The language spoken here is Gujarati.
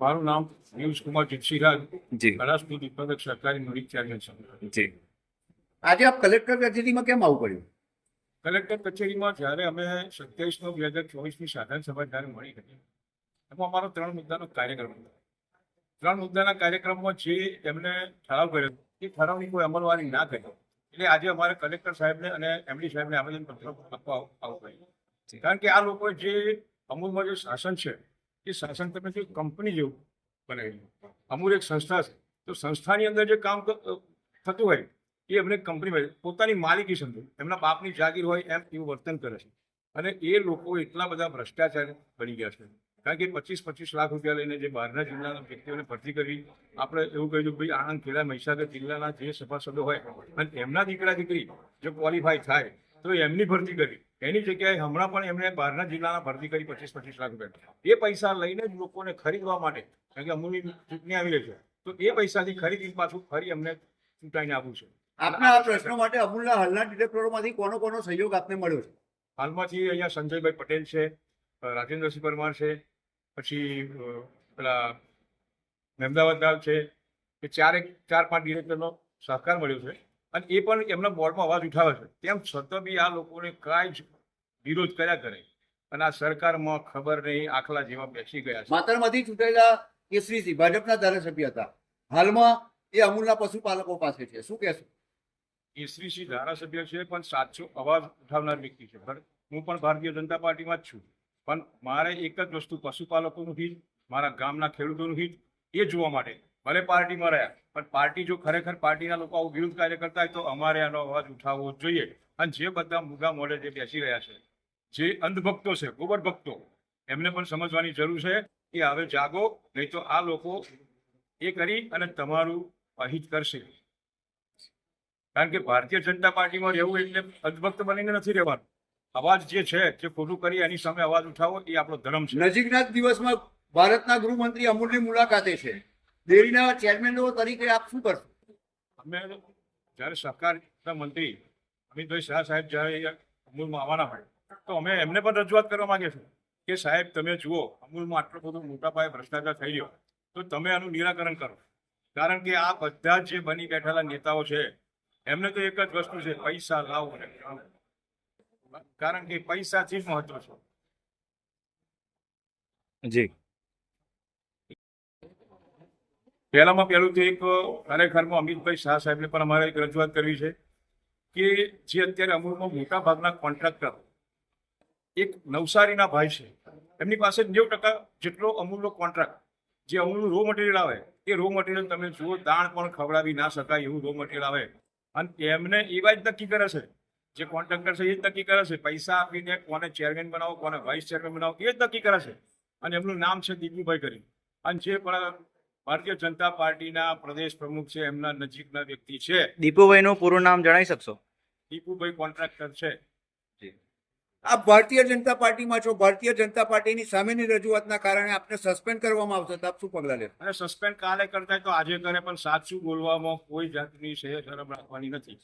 મારું નામ પિયુષ કુમાર જીતસિંહરાજ જી. બનાસપુર ઉત્પાદક સરકારી ચેરમેન છું. જી. આજે આપ કલેક્ટર કચેરીમાં કેમ આવું પડ્યું કલેક્ટર કચેરીમાં જ્યારે અમે સત્યાવીસ નવ બે હજાર ચોવીસની સાધારણ સભા જ્યારે મળી હતી એમાં અમારો ત્રણ મુદ્દાનો કાર્યક્રમ હતો. ત્રણ મુદ્દાના કાર્યક્રમમાં જે એમને ઠરાવ કર્યો એ ઠરાવની કોઈ અમલવારી ના કરી એટલે આજે અમારે કલેક્ટર સાહેબને અને એમડી સાહેબને આવેદનપત્ર આપવા આવવું પડ્યું કારણ કે આ લોકો જે અમૂલમાં જે શાસન છે એ શાસન તમે જે કંપની જેવું બનાવેલું અમૂલ એક સંસ્થા છે. તો સંસ્થાની અંદર જે કામ થતું હોય, એ એમને કંપની પોતાની માલિકી સમજે. એમના બાપની જાગીર હોય, એમ એવું વર્તન કરે છે. અને એ લોકો એટલા બધા ભ્રષ્ટાચાર બની ગયા છે. કારણ કે પચીસ પચીસ લાખ રૂપિયા લઈને જે બહારના જિલ્લાના વ્યક્તિઓને ભરતી કરવી આપણે એવું કહ્યું ભાઈ, આણંદ ખેડા, મહીસાગર જિલ્લાના જે સભાસદો હોય, અને એમના દીકરા દીકરી જો ક્વોલિફાય થાય, તો એમની ભરતી કરવી એની જગ્યાએ હમણાં પણ એમણે બહારના જિલ્લાના ભરતી કરી પચીસ પચીસ લાખ રૂપિયા. એ પૈસા લઈને જ લોકોને ખરીદવા માટે કારણ કે અમૂલની ચૂંટણી આવી રહી છે તો એ પૈસાથી ખરીદી પાછું ફરી અમને ચૂંટાઈને આપવું છે. આપના આ પ્રશ્નો માટે અમૂલના હાલના ડિરેક્ટરોમાંથી કોનો કોનો સહયોગ આપને મળ્યો છે? હાલમાંથી અહીંયા સંજયભાઈ પટેલ છે રાજેન્દ્રસિંહ પરમાર છે પછી પેલા મહેમદાવાદ છે એ ચારેક ચાર પાંચ ડિરેક્ટરનો સહકાર મળ્યો છે. અને એ પણ એમના બોર્ડમાં અવાજ ઉઠાવે છે. તેમ છતાં બી આ લોકોને કાંઈ જ વિરોધ કર્યા કરે. અને આ સરકારમાં ખબર નહીં આખલા જેવા બેસી ગયા છે. માતરમાંથી ચૂંટાયેલા કેસરીસિંહ ભાજપના ધારાસભ્ય હતા. હાલમાં એ અમૂલના પશુપાલકો પાસે છે. શું કહેશો? કેસરીસિંહ ધારાસભ્ય છે પણ સાચો અવાજ ઉઠાવનાર વ્યક્તિ છે. હું પણ ભારતીય જનતા પાર્ટીમાં જ છું. પણ મારે એક જ વસ્તુ પશુપાલકોનું હિત મારા ગામના ખેડૂતોનું હિત એ જોવા માટે ભલે પાર્ટીમાં રહ્યા, પણ પાર્ટી જો ખરેખર પાર્ટીના લોકો આવું વિરુદ્ધ કાર્ય કરતા હોય તો અમારે આનો અવાજ ઉઠાવવો જોઈએ. અને જે બધા મુગા મોડે જે બેસી રહ્યા છે, જે અંધભક્તો છે ગોબર ભક્તો એમને પણ સમજવાની જરૂર છે કે હવે જાગો, નહીં તો આ લોકો એ કરી અને તમારું અહિત કરશે. કારણ કે ભારતીય જનતા પાર્ટીમાં રહેવું એટલે અધભક્ત બનીને નથી રહેવાનું. અવાજ જે છે, જે ખોટું કરી એની સામે અવાજ ઉઠાવો, એ આપણો ધર્મ છે. નજીકના દિવસમાં ભારતના ગૃહમંત્રી અમૂલની મુલાકાતે છે. ડેરીના ચેરમેન તરીકે આપ શું કરશો? અમે જ્યારે સહકારના મંત્રી અમિતભાઈ શાહ સાહેબ જ્યારે અમૂલમાં આવવાના હોય તો અમે એમને પણ રજૂઆત કરવા માંગીએ છીએ કે સાહેબ તમે જુઓ અમૂલમાં આટલો બધો મોટા પાયે ભ્રષ્ટાચાર થઈ ગયો તો તમે આનું નિરાકરણ કરો. કારણ કે આ બધા જ જે બની બેઠેલા નેતાઓ છે એમને તો એક જ વસ્તુ છે પૈસા લાવો ને કારણ કે પૈસાથી જ મહત્વ છે. જી. પહેલામાં પહેલું તો એક ખરેખરમાં અમિતભાઈ શાહ સાહેબને પણ અમારે એક રજૂઆત કરવી છે કે જે અત્યારે અમૂલમાં મોટા ભાગના કોન્ટ્રાક્ટર એક નવસારીના ભાઈ છે. એમની પાસે નેવું ટકા જેટલો અમૂલનો કોન્ટ્રાક્ટ, જે અમૂલનું રો મટીરિયલ આવે, એ રો મટીરિયલ તમે જુઓ, દાણ પણ ખવડાવી ના શકાય એવું રો મટીરિયલ આવે. અને એમને એવા જ નક્કી કરે છે. જે કોન્ટ્રાક્ટર છે એ જ નક્કી કરે છે. પૈસા આપીને કોને ચેરમેન બનાવો, કોને વાઇસ ચેરમેન બનાવો, એ જ નક્કી કરે છે. અને એમનું નામ છે દીપુભાઈ કરી અને જે પણ ભારતીય જનતા પાર્ટીના પ્રદેશ પ્રમુખ છે એમના નજીકના વ્યક્તિ છે. દીપુભાઈનું પૂરું નામ જણાવી શકશો? દીપુભાઈ કોન્ટ્રાક્ટર છે. આપ ભારતીય જનતા પાર્ટીમાં છો. ભારતીય જનતા પાર્ટીની સામેની રજૂઆતના કારણે આપને સસ્પેન્ડ કરવામાં આવશે. તો આપ શું પગલાં લેશો? અને સસ્પેન્ડ કાલે કરતા હોય તો આજે કરે પણ સાચું બોલવામાં કોઈ જાતની શહેર શરમ રાખવાની નથી.